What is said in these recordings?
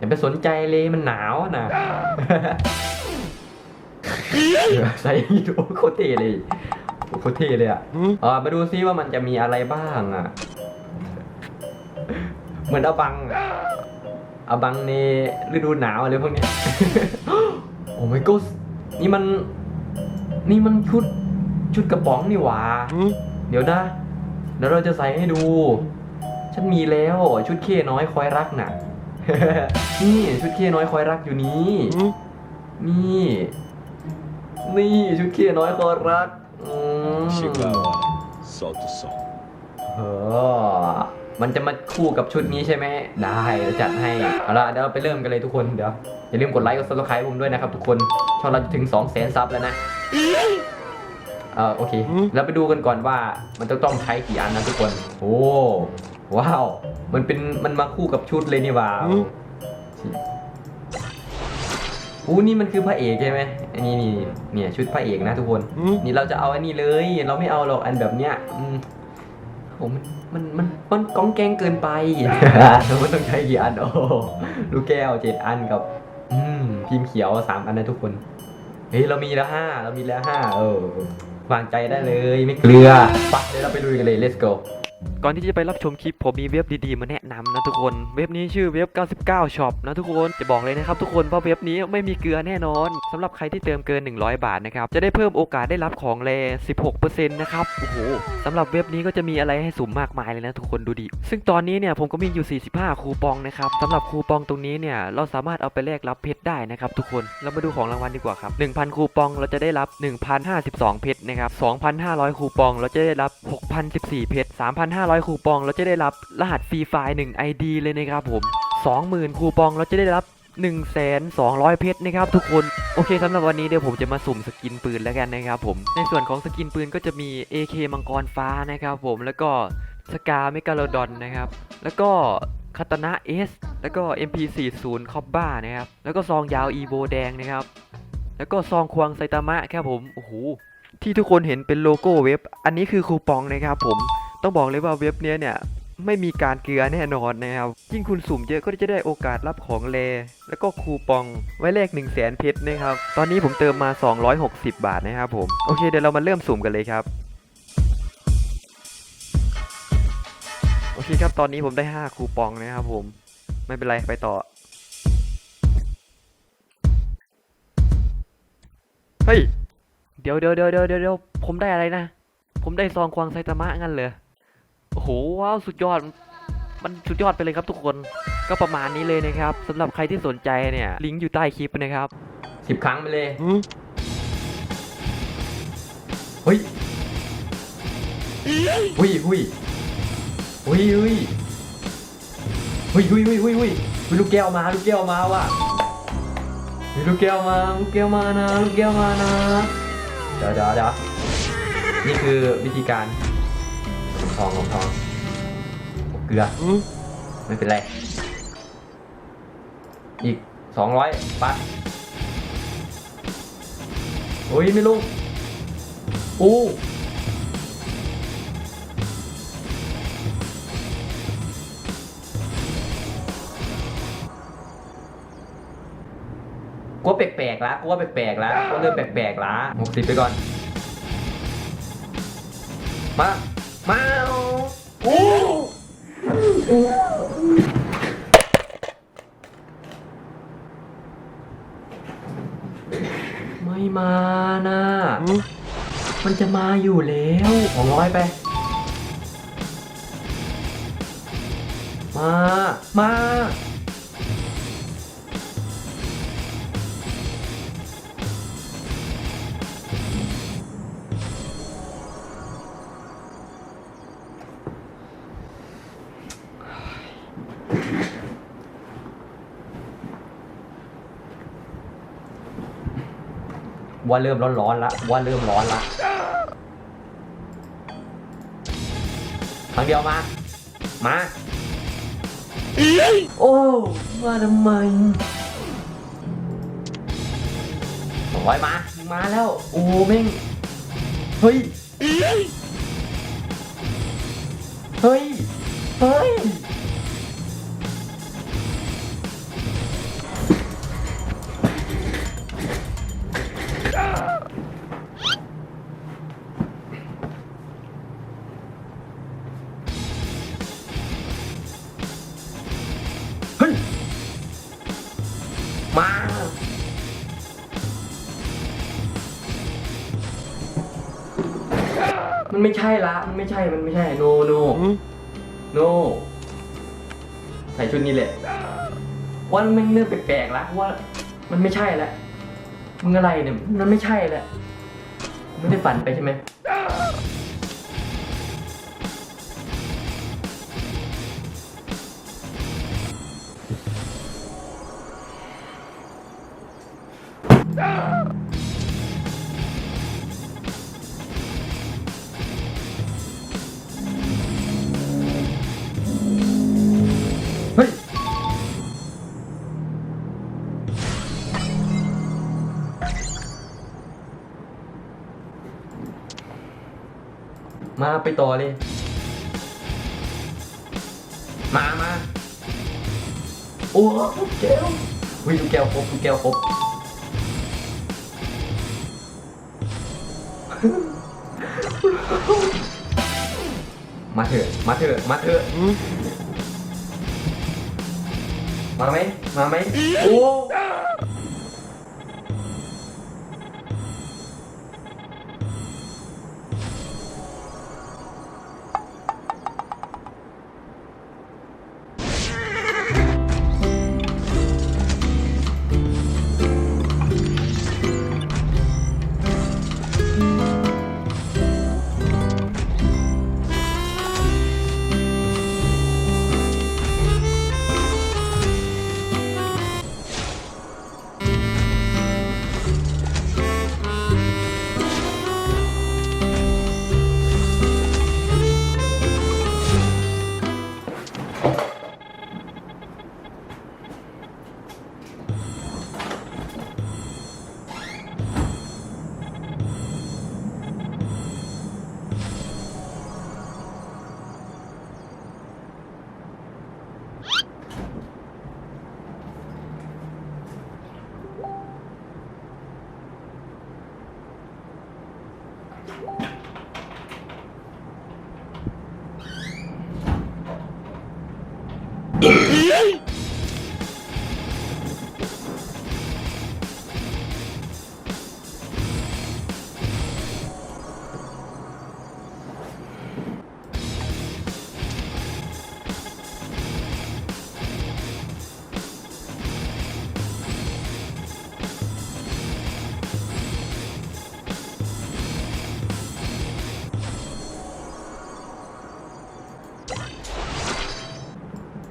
อย่าไปสนใจเลยมันหนาวนะใส่อย่างนี้ดูโคตรเท่เลยโคตรเท่เลยอะเออมาดูซิว่ามันจะมีอะไรบ้างอะ เหมือนอบังอะอบังในฤดูหนาวอะไรพวกเนี้ยโอ้ my god นี่มัน นี่มันชุดชุดกระป๋องนี่หว่าเดี๋ยวนะเดี๋ยวเราจะใส่ให้ดู ฉันมีแล้วชุดเคน้อยคอยรักน่ะ นี่ชุดเคน้อยคอยรักอยู่นี้ นี่ นี่ชุดเคน้อยคอยรักอืม Chicago, solta o som. เออมันจะมาคู่กับชุดนี้ใช่ไหม ได้เดี๋ยวจัดให้ เอาละเดี๋ยวเราไปเริ่มกันเลยทุกคน เดี๋ยว อย่าลืมกดไลค์ กดซับสไครต์ผมด้วยนะครับทุกคน ช่องเราจะถึง 2 0 0 0 0 0ซับแล้วนะ เออโอเคเราไปดูกันก่อนว่ามันจะต้องใช้กี่อันนะทุกคน โอ้ ว้าว มันเป็นมันมาคู่กับชุดเลยนี่หว่าอู้นี่มันคือพระเอกใช่ไหมอันนี้นี่เนี่ยชุดพระเอกนะทุกคน นี่เราจะเอาอันนี้เลย เราไม่เอาหรอกอันแบบเนี้ยอืมโอ้มันมันมันมันก้องแกงเกินไปเราไม่ต้องใช้กี่อันโอ้ลูกแก้วเจ็ดอันกับ อืมพิมพ์เขียวสามอันนะทุกคน เฮ้ยเรามีแล้วห้าเรามีแล้วห้าเออวางใจได้เลยไม่เกลือไปเดี๋ยวเราไปลุยกันเลย let's go ก่อนที่จะไปรับชมคลิปผมมีเว็บดีๆ มาแนะนำนะทุกคน เว็บนี้ชื่อเว็บ 99 Shop นะทุกคนจะบอกเลยนะครับทุกคนว่าเว็บนี้ไม่มีเกลือแน่นอนสำหรับใครที่เติมเกิน 100 บาทนะครับจะได้เพิ่มโอกาสได้รับของแล16%นะครับโอ้โหสำหรับเว็บนี้ก็จะมีอะไรให้สุ่มมากมายเลยนะทุกคนดูดิซึ่งตอนนี้เนี่ยผมก็มีอยู่ 45 คูปองนะครับสำหรับคูปองตรงนี้เนี่ยเราสามารถเอาไปแลกรับเพชรได้นะครับทุกคนเรามาดูของรางวัลดีกว่าครับ1,000 คูปองเราจะได้รับ 1,052 เพชรนะครับ2,500 คูปองเราจะได้รับ 6,014 เพชร3,500 คูปองเราจะได้รับรหัสฟรีไฟล์1 ID เลยนะครับผม 20,000 คูปองเราจะได้รับ 1 2 0 0 เพชรนะครับทุกคน โอเคสำหรับวันนี้เดี๋ยวผมจะมาสุ่มสกินปืนแล้วกันนะครับผม ในส่วนของสกินปืนก็จะมี AK มังกรฟ้านะครับผมแล้วก็สกาเมกาโลดอนนะครับ แล้วก็คาตนะเอสแล้วก็ MP40 คอบบ้านะครับ แล้วก็ซองยาวอีโวแดงนะครับ แล้วก็ซองควงไซตามะครับผม โอ้โห ที่ทุกคนเห็นเป็นโลโก้เว็บ อันนี้คือคูปองนะครับผม ต้องบอกเลยว่าเว็บนี้เนี่ยไม่มีการเกลือแน่นอนนะครับ ยิ่งคุณสุ่มเยอะก็จะได้โอกาสรับของเล แล้วก็คูปองไว้แลก1 0 0 0 0แสนเพชรนะครับ ตอนนี้ผมเติมมา 260 บาทนะครับผม โอเคเดี๋ยวเรามาเริ่มสุ่มกันเลยครับ โอเคครับตอนนี้ผมได้ 5 คูปองนะครับผม ไม่เป็นไรไปต่อ เฮ้ย เดี๋ยวเดี๋ยวเดี๋ยวเดี๋ยวเดี๋ยวผมได้อะไรนะ ผมได้ซองควางไซตามะงั้นเลย โอ้โหว้าวสุดยอดมันสุดยอดไปเลยครับทุกคนก็ประมาณนี้เลยนะครับสำหรับใครที่สนใจเนี่ยลิงก์อยู่ใต้คลิปนะครับสิบครั้งไปเลยเฮ้ยหุยหุยหุยหุยหุยหุยหุยหุยหุยหุยลูกแก้วมาลูกแก้วมาว่ะเฮ้ยลูกแก้วมาลูกแก้วมานะลูกแก้วมานะเดี๋ยวเดี๋ยวเดี๋ยวนี่คือวิธีการของ ทองของทองเกลือไม่เป็นไร อีกสองร้อยปัดโอ้ยไม่ลงอู้กลัวแปลกๆละกลัวแปลกๆละกลัวเริ่มแปลกๆละหกสิบไปก่อน มา มาโอ้ไม่มานะ มันจะมาอยู่แล้วสองร้อยไป มา มา ว่าเริ่มร้อนๆละว่าเริ่มร้อนละครั้งเดียวมา มาโอ้มาทำไมสองร้อยมา มาแล้ว โอ้เม่ง เฮ้ย เฮ้ย เฮ้ย มันไม่ใช่ละ มันไม่ใช่ มันไม่ใช่ โน โน โน ใส่ชุดนี้แหละว่ามันเรื่องแปลกๆละว่า มันไม่ใช่ละมึงอะไรเนี่ย มันไม่ใช่ละไม่ได้ฝันไปใช่ไหม มาไปต่อเลย มามาโอ้ลูกแก้ววิลูกแก้วครบลูกแก้วครบมาเถอะ มาเถอะ มาเถอะ มาไหม มาไหม โอ้ Bye. you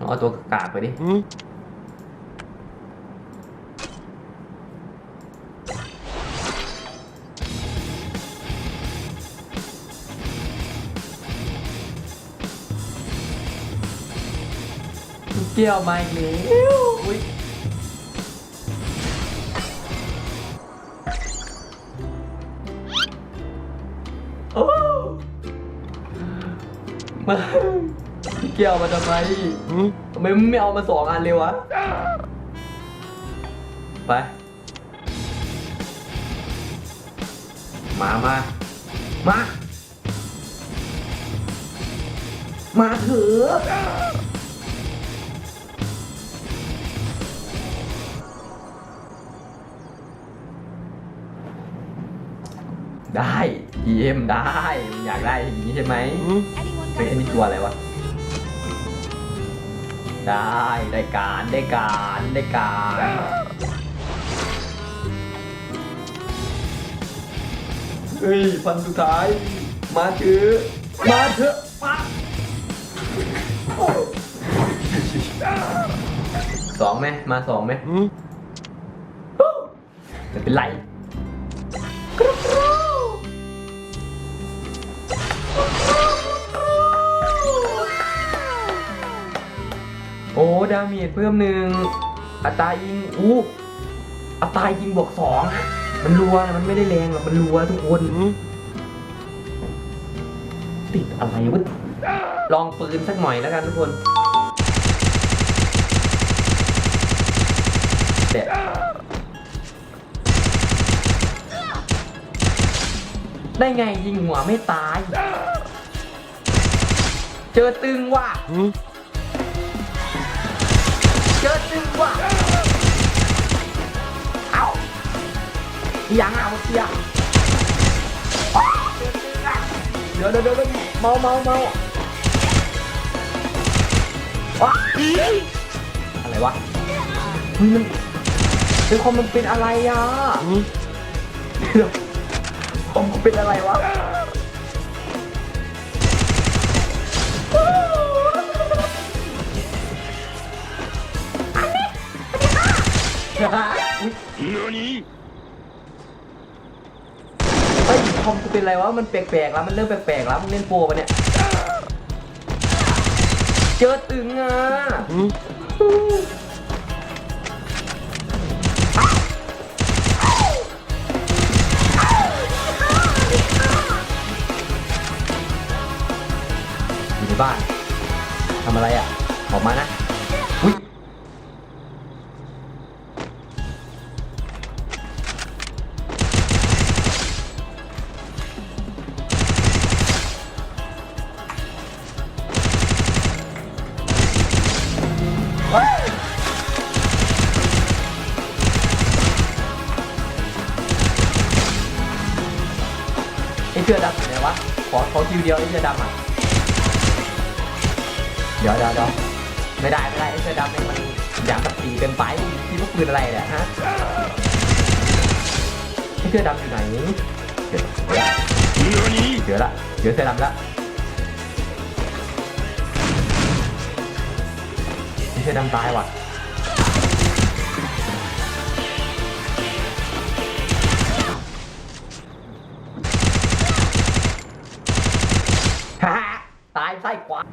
เอาตัวกากไปดิเกี่ยวมาอีกแล้วอุ๊ยโอ้มา เกี่ยวมาทำไมทำไมมึงไม่เอามาสองอันเลยวะ ไป มา มา มา มาเถอะได้เยี่ยมได้มึงอยากได้อย่างนี้ใช่ไหม Anyone เฮ้ย got อันนี้ตัวอะไรวะ ได้ได้การได้การได้การเฮ้ยฟันสุดท้าย มาเถอะมาเถอะมาสองไหมมาสองไหมไม่เป็นไร อ้ดาเมจเพิ่มหนึ่งอัตรายิงอู้อัตรายิงบวกสองอะมันรัวนะมันไม่ได้แรงหรอกมันรัวทุกคน ติดอะไรวะลองปืนสักหน่อยแล้วกันทุกคนเด็ดได้ไงยิงหัวไม่ตาย เจอตึงว่ะ ยังเอาเสียอ้าวเจอตึงอะเดี๋ยวเดี๋ยวเดี๋ยวเมาเมาเมาอะไรวะเฮ้ยมันเป็นคอมมันเป็นอะไรอะเดี๋ยวคอมเป็นอะไรวะอุ๊ย何เฮ้ยค อมกูเป็นไรวะ มันแปลกๆแล้ว มันเริ่มแปลกๆแล้ว มึงเล่นโปรปะเนี่ย เจอตึงอะอยู่ในบ้านทำอะไรอะ ออกมานะ ไอ้เสื้อดำอยู่ไหนวะ ขอขอคิวเดียวไอ้เสื้อดำอะ เดี๋ยวเดี๋ยวเดี๋ยวไม่ได้ไม่ได้ไอ้เสื้อดำเนี่ยมันอยางกับตีเกินไปที่พวกปืนอะไรเนี่ยฮะไอ้เสื้อดำอยู่ไหนเดี๋ยวเดี๋ยวละเดี๋ยวเสื้อดำละ เสื้อดำตายว่ะ